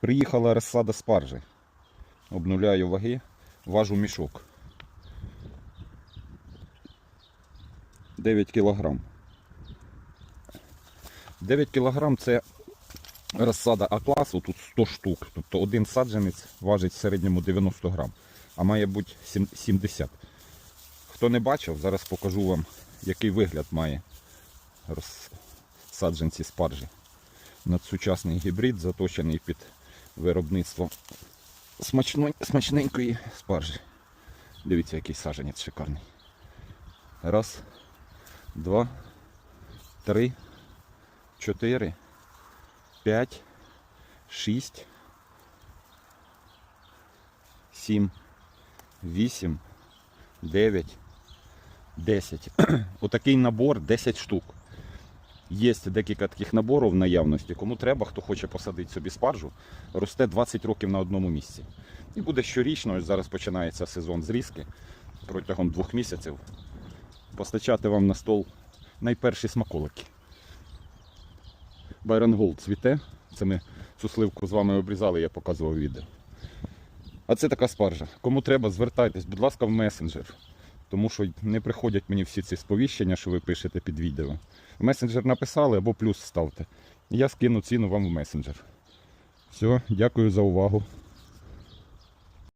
Приїхала розсада спаржі. Обнуляю ваги, важу мішок. 9 кілограм. 9 кілограм це розсада А-класу, тут 100 штук. Тобто один саджанець важить в середньому 90 грам, а має бути сім- 70. Хто не бачив, зараз покажу вам, який вигляд має розсаджанці спаржі. Надсучасний гібрид, заточений під виробництво смачненької спаржі. Дивіться, який саджанець шикарний. Раз, два, три, чотири, п'ять, шість, сім, вісім, дев'ять, десять. Отакий набор 10 штук. Є декілька таких наборів в наявності. Кому треба, хто хоче посадити собі спаржу, росте 20 років на одному місці. І буде щорічно, зараз починається сезон зрізки протягом двох місяців. Постачати вам на стол найперші смаколики. Байрон Голд цвіте. Це ми цю сливку з вами обрізали, я показував відео. А це така спаржа. Кому треба, звертайтесь, будь ласка, в месенджер. Тому що не приходять мені всі ці сповіщення, що ви пишете під відео. В месенджер написали або плюс ставте. Я скину ціну вам в месенджер. Все, дякую за увагу.